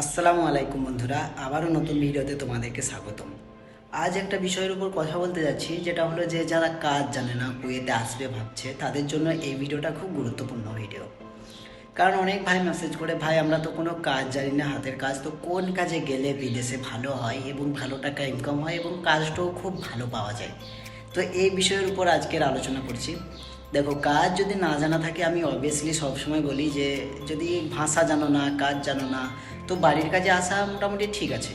আসসালামু আলাইকুম বন্ধুরা, আবারও নতুন ভিডিওতে তোমাদেরকে স্বাগতম। আজ একটা বিষয়ের উপর কথা বলতে যাচ্ছি, যেটা হলো যে যারা কাজ জানে না কুয়েতে আসবে ভাবছে, তাদের জন্য এই ভিডিওটা খুব গুরুত্বপূর্ণ ভিডিও। কারণ অনেক ভাই মেসেজ করে, ভাই, আমরা তো কোনো কাজ জানি না, হাতের কাজ, তো কোন কাজে গেলে বিদেশে ভালো হয় এবং ভালো টাকা ইনকাম হয় এবং কাজটাও খুব ভালো পাওয়া যায়? তো এই বিষয়ের উপর আজকের আলোচনা করছি। দেখো, কাজ যদি না জানা থাকে, আমি অবভিয়াসলি সবসময় বলি যে যদি ভাষা জানো না, কাজ জানো না তো বাড়ির কাজে আসা মোটামুটি ঠিক আছে।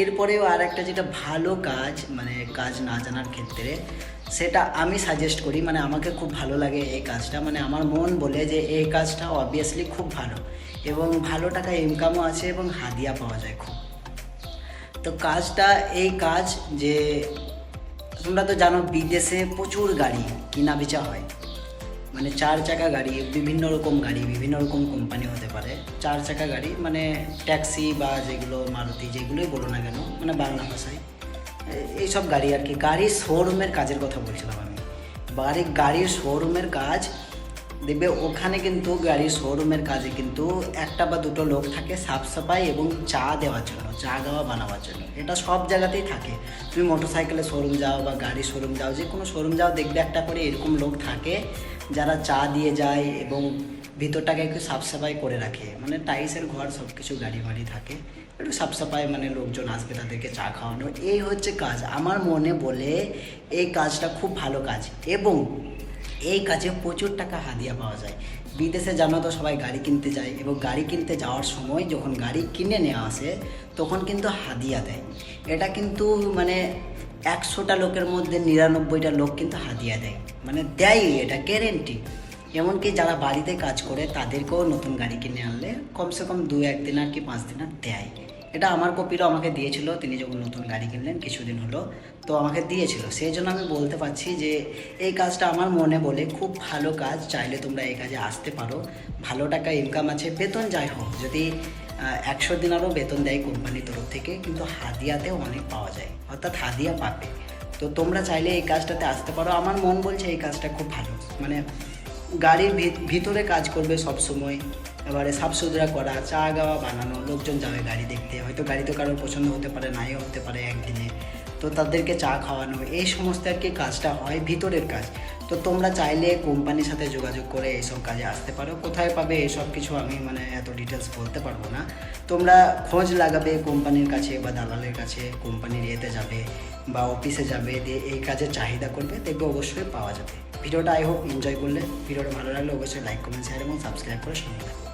এরপরেও আর একটা যেটা ভালো কাজ মানে কাজ না জানার ক্ষেত্রে, সেটা আমি সাজেস্ট করি মানে আমাকে খুব ভালো লাগে এই কাজটা মানে আমার মন বলে যে এই কাজটা অবভিয়াসলি খুব ভালো এবং ভালো টাকা ইনকামও আছে এবং হাদিয়া পাওয়া যায় খুব। তো কাজটা, এই কাজ যে তোমরা তো জানো বিদেশে প্রচুর গাড়ি কিনা বেচা হয়। মানে চার চাকা গাড়ি, বিভিন্ন রকম গাড়ি, বিভিন্ন রকম কোম্পানি হতে পারে। চার চাকা গাড়ি মানে ট্যাক্সি বা যেগুলো মারুতি যেগুলোই বলো না কেন মানে বাংলা ভাষায়। এইসব গাড়ি আর কি। গাড়ির শোরুমের কাজের কথা বলছিলাম আমি। বাড়ি গাড়ির শোরুমের কাজ, দেখবে ওখানে কিন্তু গাড়ির শোরুমের কাজে কিন্তু একটা বা দুটো লোক থাকে সাফ সাফাই এবং চা দেওয়ার জন্য, চা দেওয়া বানাবার জন্য। এটা সব জায়গাতেই থাকে। তুমি মোটর সাইকেলের শোরুম যাও বা গাড়ির শোরুম যাও, যে কোনো শোরুম যাও, দেখবে একটা করে এরকম লোক থাকে যারা চা দিয়ে যায় এবং ভিতরটাকে একটু সাফ সাফাই করে রাখে মানে টাইসের ঘর সব কিছু গাড়ি বাড়ি থাকে, একটু সাফসাফাই মানে লোকজন আসবে তাদেরকে চা খাওয়ানো, এই হচ্ছে কাজ। আমার মনে বলে এই কাজটা খুব ভালো কাজ এবং এই কাজে প্রচুর টাকা হাদিয়া পাওয়া যায়। বিদেশে জানো তো সবাই গাড়ি কিনতে যায় এবং গাড়ি কিনতে যাওয়ার সময় যখন গাড়ি কিনে নেওয়া আসে, তখন কিন্তু হাদিয়া দেয়। এটা কিন্তু মানে একশোটা লোকের মধ্যে নিরানব্বইটা লোক কিন্তু হাদিয়া দেয়। মানে দেয় এটা গ্যারেন্টি এমনকি যারা বাড়িতে কাজ করে, তাদেরকেও নতুন গাড়ি কিনে আনলে কমসে কম দু এক দিন আর কি পাঁচ দিন আর দেয়। এটা আমার কপিরও আমাকে দিয়েছিল, তিনি যখন নতুন গাড়ি কিনলেন, কিছুদিন হলো, তো আমাকে দিয়েছিল। সেই জন্য আমি বলতে পারছি যে, এই কাজটা আমার মনে বলে খুব ভালো কাজ, চাইলে তোমরা এই কাজে আসতে পারো। ভালো টাকা ইনকাম আছে, বেতন যাই হোক, যদি একশো দিনারও বেতন দেয় কোম্পানির তরফ থেকে, কিন্তু হাদিয়াতেও অনেক পাওয়া যায়, অর্থাৎ হাদিয়া পাবে। তো তোমরা চাইলে এই কাজটাতে আসতে পারো। আমার মন বলছে এই কাজটা খুব ভালো মানে গাড়ির ভিত- ভিতরে কাজ করবে সব সময় এবারে সাফ সুতরা করা, চা গাওয়া বানানো, লোকজন যাবে গাড়ি দেখতে। হয়তো গাড়ি তো কারোর পছন্দ হতে পারে, নাইও হতে পারে একদিনে। তো তাদেরকে চা খাওয়ানো, এই সমস্ত আর কি কাজটা হয়, ভিতরের কাজ। তো তোমরা চাইলে কোম্পানির সাথে যোগাযোগ করে এইসব কাজে আসতে পারো। কোথায় পাবে এসব কিছু আমি মানে এত ডিটেলস বলতে পারব না। তোমরা খোঁজ লাগাবে কোম্পানির কাছে বা দালালের কাছে, কোম্পানির ইয়েতে যাবে বা অফিসে যাবে, দিয়ে এই কাজের চাহিদা করবে, দেখবে অবশ্যই পাওয়া যাবে। ভিডিওটা আই হোপ এনজয় করলে, ভিডিওটা ভালো লাগলে অবশ্যই লাইক কমেন্ট শেয়ার এবং সাবস্ক্রাইব করে থাকবে